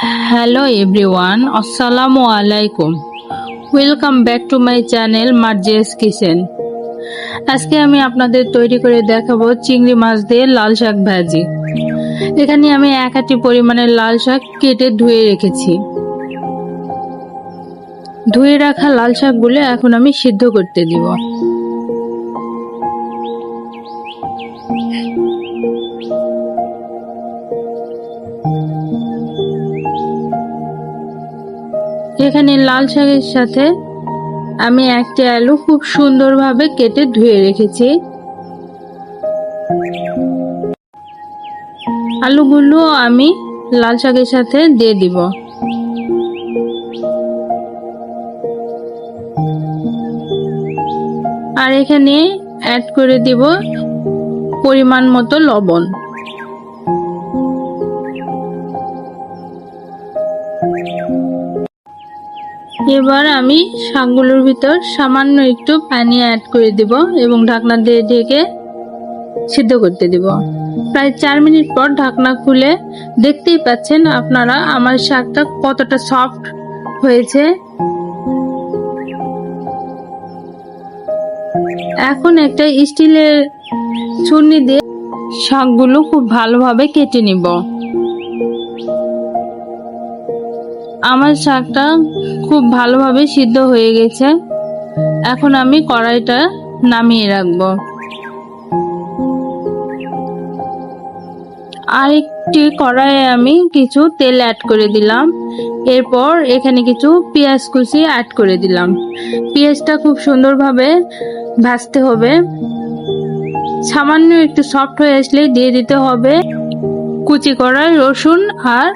Hello everyone আসসালামু আলাইকুম welcome back to my channel Marge's kitchen আজকে আমি আপনাদের তৈরি করে দেখাবো চিংড়ি মাছ দিয়ে লাল শাক ভাজি। এখানে আমি এক আটি পরিমাণের লাল শাক কেটে ধুয়ে রেখেছি। ধুয়ে রাখা লাল শাকগুলো এখন আমি সিদ্ধ করতে দিব। এখানে লাল শাকের সাথে আমি একটি আলু খুব সুন্দরভাবে কেটে ধুয়ে রেখেছি। আলুগুলো আমি লাল শাকের সাথে দিয়ে দিব। আর এখানে অ্যাড করে দিব পরিমাণ মতো লবণ। এবার আমি শাকগুলোর ভিতর সামান্য একটু পানি অ্যাড করে দিব এবং ঢাকনা দিয়ে ঢেকে সিদ্ধ করতে দিব। প্রায় চার মিনিট পর ঢাকনা খুলে দেখতেই পাচ্ছেন আপনারা আমার শাকটা কতটা সফট হয়েছে। এখন একটা স্টিলের ছুরি দিয়ে শাকগুলো খুব ভালোভাবে কেটে নিব। আমার শাকটা খুব ভালোভাবে সিদ্ধ হয়ে গেছে। এখন আমি কড়াইটা নামিয়ে রাখব। আরেকটি কড়াইয়ে আমি কিছু তেল অ্যাড করে দিলাম। এরপর এখানে কিছু পেঁয়াজ কুচি অ্যাড করে দিলাম। পেঁয়াজটা খুব সুন্দরভাবে ভাজতে হবে। সামান্য একটু সফট হয়ে আসলে দিয়ে দিতে হবে। কুচি করা রসুন আর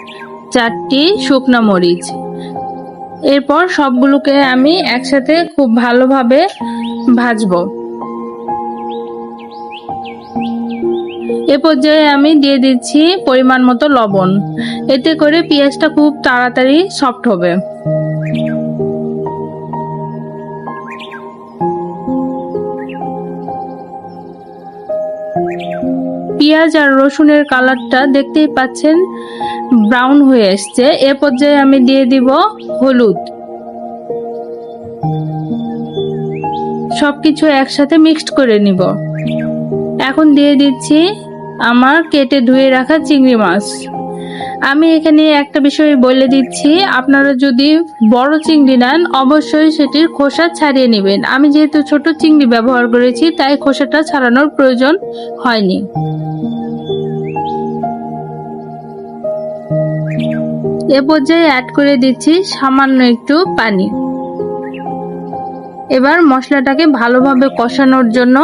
চারটি শুকনো মরিচ। এরপর সবগুলোকে আমি একসাথে খুব ভালোভাবে ভাজবো। এ পর্যায়ে আমি দিয়ে দিচ্ছি পরিমাণ মতো লবণ। এতে করে পেঁয়াজটা খুব তাড়াতাড়ি সফট হবে। পেঁয়াজ আর রসুনের কালারটা দেখতেই পাচ্ছেন, ব্রাউন হয়ে এসছে। এ পর্যায়ে আমি দিয়ে দিব হলুদ। সবকিছু একসাথে মিক্সড করে নিব। এখন দিয়ে দিচ্ছি আমার কেটে ধুয়ে রাখা চিংড়ি মাছ। আমি এখানে একটা বিষয় বলে দিচ্ছি, আপনারা যদি বড় চিংড়ি নেন, অবশ্যই সেটির খোসা ছাড়িয়ে নেবেন। আমি যেহেতু ছোট চিংড়ি ব্যবহার করেছি, তাই খোসাটা ছাড়ানোর প্রয়োজন হয়নি। এ পর্যায়ে অ্যাড করে দিচ্ছি সামান্য একটু পানি। এবার মশলাটাকে ভালোভাবে কষানোর জন্য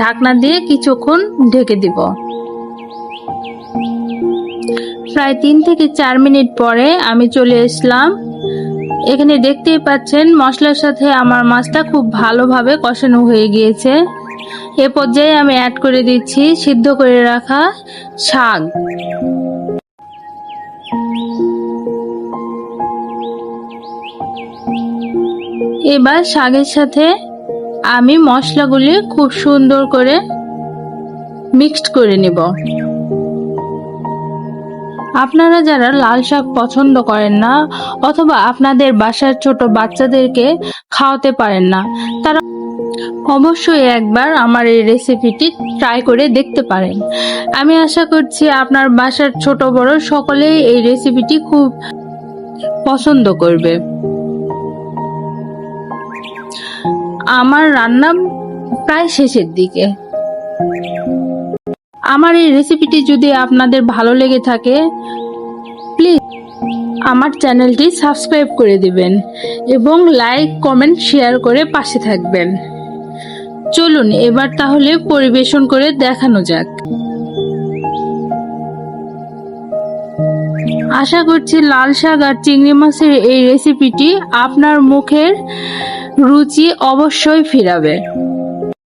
ঢাকনা দিয়ে কিছুক্ষণ ঢেকে দিব। প্রায় তিন থেকে চার মিনিট পরে আমি চলে এসলাম। এখানে দেখতেই পাচ্ছেন মশলার সাথে আমার মাছটা খুব ভালোভাবে কষানো হয়ে গিয়েছে। এ পর্যায়ে আমি অ্যাড করে দিচ্ছি সিদ্ধ করে রাখা শাক। এবার শাকের সাথে আমি মশলাগুলি খুব সুন্দর করে মিক্সড করে নেব। আপনারা যারা লাল শাক পছন্দ করেন না, অথবা আপনাদের বাসার ছোট বাচ্চাদেরকে খাওয়াতে পারেন না, তারা অবশ্যই একবার আমার এই রেসিপিটি ট্রাই করে দেখতে পারেন। আমি আশা করছি আপনার বাসার ছোট বড় সকলেই এই রেসিপিটি খুব পছন্দ করবে। আমার রান্না প্রায় শেষের দিকে। আমার এই রেসিপিটি যদি আপনাদের ভালো লেগে থাকে প্লিজ আমার চ্যানেলটি সাবস্ক্রাইব করে দিবেন এবং লাইক কমেন্ট শেয়ার করে পাশে থাকবেন। চলুন, এবার তাহলে পরিবেশন করে দেখানো যাক। আশা করছি লাল শাক আর চিংড়ি মাছের এই রেসিপিটি আপনার মুখের রুচি অবশ্যই ফিরাবে।